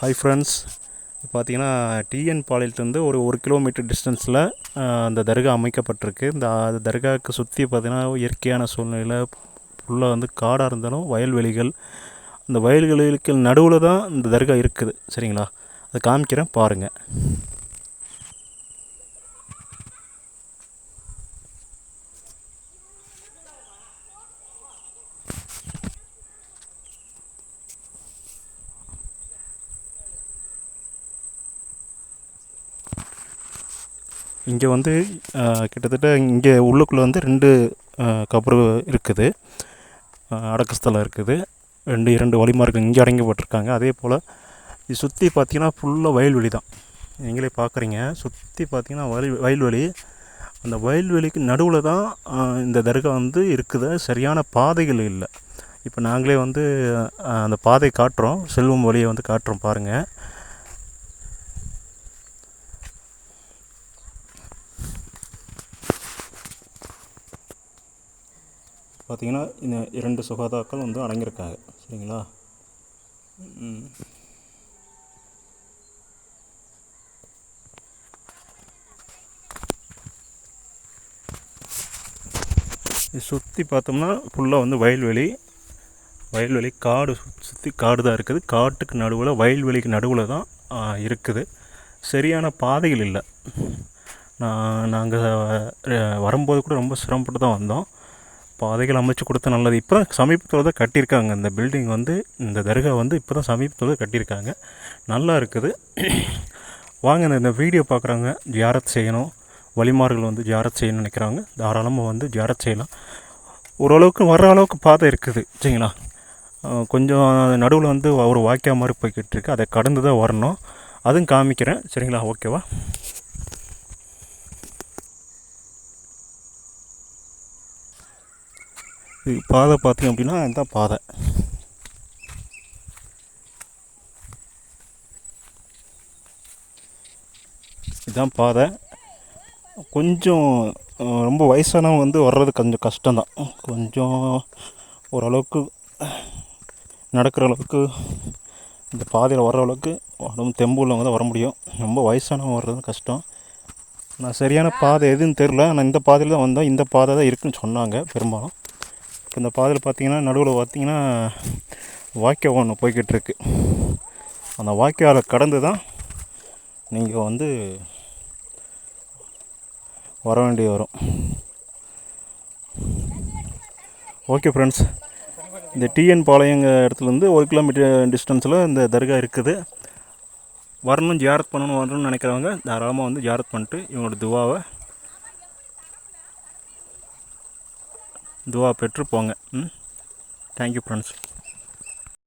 Hi friends பார்த்தீங்கன்னா TN பாளையத்துலேருந்து ஒரு ஒரு கிலோமீட்டர் டிஸ்டன்ஸில் அந்த தர்கா அமைக்கப்பட்டிருக்கு. இந்த அந்த தர்காவுக்கு சுற்றி பார்த்தீங்கன்னா இயற்கையான சூழ்நிலையில் ஃபுல்லாக வந்து காடாக இருந்தாலும் வயல்வெளிகள் அந்த வயல்வெளிகளுக்கு நடுவில் தான் இந்த தர்கா இருக்குது. சரிங்களா? அதை காமிக்கிறேன் பாருங்கள் இங்கே வந்து கிட்டத்தட்ட இங்கே உள்ளுக்குள்ளே வந்து ரெண்டு கபரு இருக்குது. அஹ், ஸ்தலம் இருக்குது. ரெண்டு இரண்டு வழிமார்கள் இங்கே அடங்கப்பட்டிருக்காங்க. அதே போல் இது சுற்றி பார்த்தீங்கன்னா ஃபுல்லாக வயல்வெளி தான். நீங்களே பார்க்குறீங்க சுற்றி பார்த்தீங்கன்னா வயல் வயல்வெளி. அந்த வயல்வெளிக்கு நடுவில் தான் இந்த தர்கா வந்து இருக்குது. சரியான பாதைகள் இல்லை. இப்போ நாங்களே வந்து அந்த பாதை காட்டுறோம். செல்வம் வழியை வந்து காட்டுறோம் பாருங்கள் பார்த்திங்கன்னா இந்த இரண்டு சுகாதாக்கள் வந்து அடங்கியிருக்காங்க. சரிங்களா? சுற்றி பார்த்தோம்னா ஃபுல்லாக வந்து வயல்வெளி வயல்வெளி காடு சுற்றி காடு தான் இருக்குது. காட்டுக்கு நடுவில் வயல்வெளிக்கு நடுவில் தான் இருக்குது. சரியான பாதைகள் இல்லை. நான் நாங்கள் வரும்போது கூட ரொம்ப சிரமப்பட்டு தான் வந்தோம். பாதைகள் அமைச்சு கொடுத்தா நல்லது. இப்போ தான் சமீபத்தில் தான் கட்டியிருக்காங்க. இந்த பில்டிங் வந்து இந்த தர்கா வந்து இப்போ தான் சமீபத்தில் தான் கட்டியிருக்காங்க. நல்லா இருக்குது. வாங்க இந்த- இந்த வீடியோ பார்க்குறாங்க. ஜியாரத் செய்யணும். வழிமார்கள் வந்து ஜியாரத் செய்யணும்னு நினைக்கிறாங்க. தாராளமாக வந்து ஜியாரத் செய்யலாம். ஓரளவுக்கு வர்ற அளவுக்கு பாதை இருக்குது. சரிங்களா? கொஞ்சம் நடுவில் வந்து ஒரு வாக்கியா மாதிரி போய்கிட்டு இருக்கு. அதை கடந்து தான் வரணும். அதுவும் காமிக்கிறேன். சரிங்களா? ஓகேவா? பாதை பார்த்தீங்க அப்படின்னா இதுதான் பாதை. இதுதான் பாதை. கொஞ்சம் ரொம்ப வயசானவங்க வந்து வர்றது கொஞ்சம் கஷ்டம்தான். கொஞ்சம் ஓரளவுக்கு நடக்கிற அளவுக்கு இந்த பாதையில் வர்ற அளவுக்கு உடம்பு தெம்பு உள்ளவங்க தான் வர முடியும். ரொம்ப வயசானவங்க வர்றது கஷ்டம். நான் சரியான பாதை எதுன்னு தெரில ஆனால் இந்த பாதையில் தான் வந்தோம். இந்த பாதை தான் இருக்குன்னு சொன்னாங்க. பெரும்பாலும். இந்த பாதையில் பார்த்தீங்கன்னா நடுவில் பார்த்தீங்கன்னா வாய்க்கா ஒன்று போய்கிட்டு இருக்கு அந்த வாய்க்காலை கடந்து தான் நீங்கள் வந்து வர வேண்டி வரும். Okay friends. இந்த டிஎன் பாளையங்க இடத்துலேருந்து ஒரு கிலோமீட்டர் டிஸ்டன்ஸில் இந்த தர்கா இருக்குது. வரணும் ஜியாரத் பண்ணணும் வரணும்னு நினைக்கிறவங்க தாராளமாக வந்து ஜியாரத் பண்ணிட்டு இவங்களோட துவாவை துவா பெற்று போங்க ம் தேங்க்யூ ஃப்ரெண்ட்ஸ்